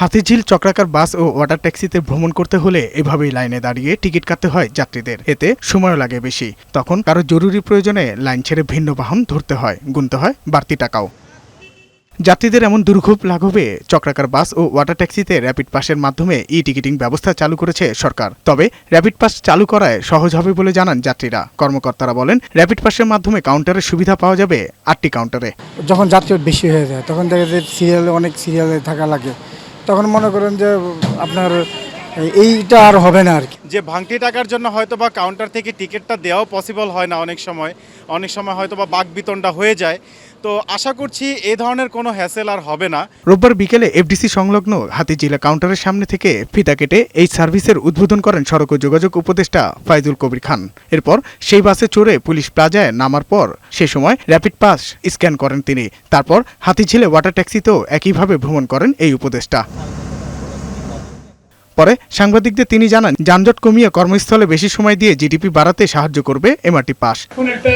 হাতিঝিল, চক্রাকার বাস ও ওয়াটার ট্যাক্সিতে ভ্রমণ করতে হলে এভাবেই লাইনে দাঁড়িয়ে টিকিট কাটতে হয় যাত্রীদের। এতে সময় লাগে বেশি। তখন কারও জরুরি প্রয়োজনে লাইন ছেড়ে ভিন্ন বাহন ধরতে হয়, গুনতে হয় বাড়তি টাকাও। যাত্রীদের এমন দুর্ভোগ লাঘবে, চক্রাকার বাস ও ওয়াটার ট্যাক্সিতে র্যাপিড পাসের মাধ্যমে ই টিকিটিং ব্যবস্থা চালু করেছে সরকার। তবে র্যাপিড পাস চালু করায় সহজ হবে বলে জানান যাত্রীরা। কর্মকর্তারা বলেন, র্যাপিড পাসের মাধ্যমে কাউন্টারের সুবিধা পাওয়া যাবে আটটি কাউন্টারে। যখন যাত্রী বেশি হয়ে যায়, তখন দেখা যায় সিরিয়ালে অনেক সিরিয়ালে থাকা লাগে। তখন মনে করেন যে আপনার এইটা আর হবে না আর কি। যে ভাঙতি টাকার জন্য হয়তো বা কাউন্টার থেকে টিকিটটা দেওয়াও পসিবল হয় না অনেক সময়। অনেক সময় হয়তো বা বাক বিতনটা হয়ে যায়। তো আশা করছি এই ধরনের কোনো হ্যাসেল আর হবে না। রোববার বিকেলে এফডিসি সংলগ্ন হাতিজিলা কাউন্টারের সামনে থেকে ফিতা কেটে এই সার্ভিসের উদ্বোধন করেন সড়ক ও যোগাযোগ উপদেষ্টা ফাইজুল কবির খান। এরপর সেই বাসে চড়ে পুলিশ প্লাজায় নামার পর সে সময় র্যাপিড পাস স্ক্যান করেন তিনি। তারপর হাতিঝিলে ওয়াটার ট্যাক্সিতেও একইভাবে ভ্রমণ করেন এই উপদেষ্টা। পরে সাংবাদিকদের তিনি জানান, যানজট কমিয়ে কর্মস্থলে বেশি সময় দিয়ে জিডিপি বাড়াতে সাহায্য করবে এমআরটি পাস। একটা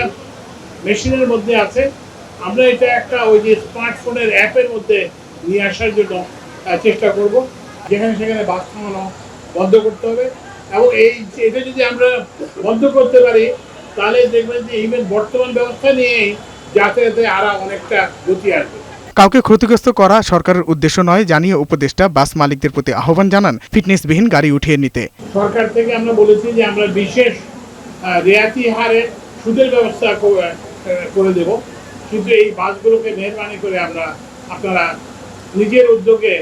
মেশিনের মধ্যে আছে। আমরা এটা একটা ওই যে স্মার্টফোনের অ্যাপের মধ্যে নিয়ে আসার জন্য চেষ্টা করব। যেখানে সেখানে বাস থামানো বন্ধ করতে হবে। এবং এই এটা যদি আমরা বন্ধ করতে পারি, তাহলে দেখবেন যে ইভেন বর্তমান ব্যবস্থা নিয়েই যাতায়াতে আরও অনেকটা গতি আসবে। কাউকে ক্ষতিগ্রস্ত করা সরকারের উদ্দেশ্য নয়, জানিয়ে উপদেষ্টা বাস মালিকদের প্রতি আহ্বান জানান ফিটনেসবিহীন গাড়ি উঠিয়ে নিতে। সরকার থেকে আমরা বলেছি যে আমরা বিশেষ রেয়াতি হারে সুদের ব্যবস্থা করে দেব। কিন্তু এই বাসগুলোকে মেহরবানি করে আমরা আপনারা নিজের উদ্যোগে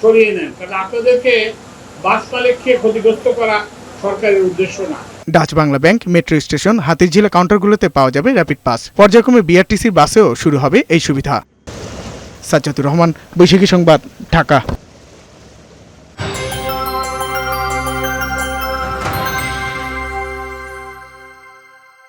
সরিয়ে নেন। কারণ আপনাদেরকে বাস মালিককে ক্ষতিগ্রস্ত করা সরকারের উদ্দেশ্য না। Dutch Bangla bank, metro station, হাতিরঝিলা কাউন্টারগুলোতে পাওয়া যাবে র্যাপিড পাস পর্যায়ক্রমে বিআরটিসি বাসেও শুরু হবে এই সুবিধা। সাজ্জাতুর রহমান, বৈশাখী সংবাদ, ঢাকা।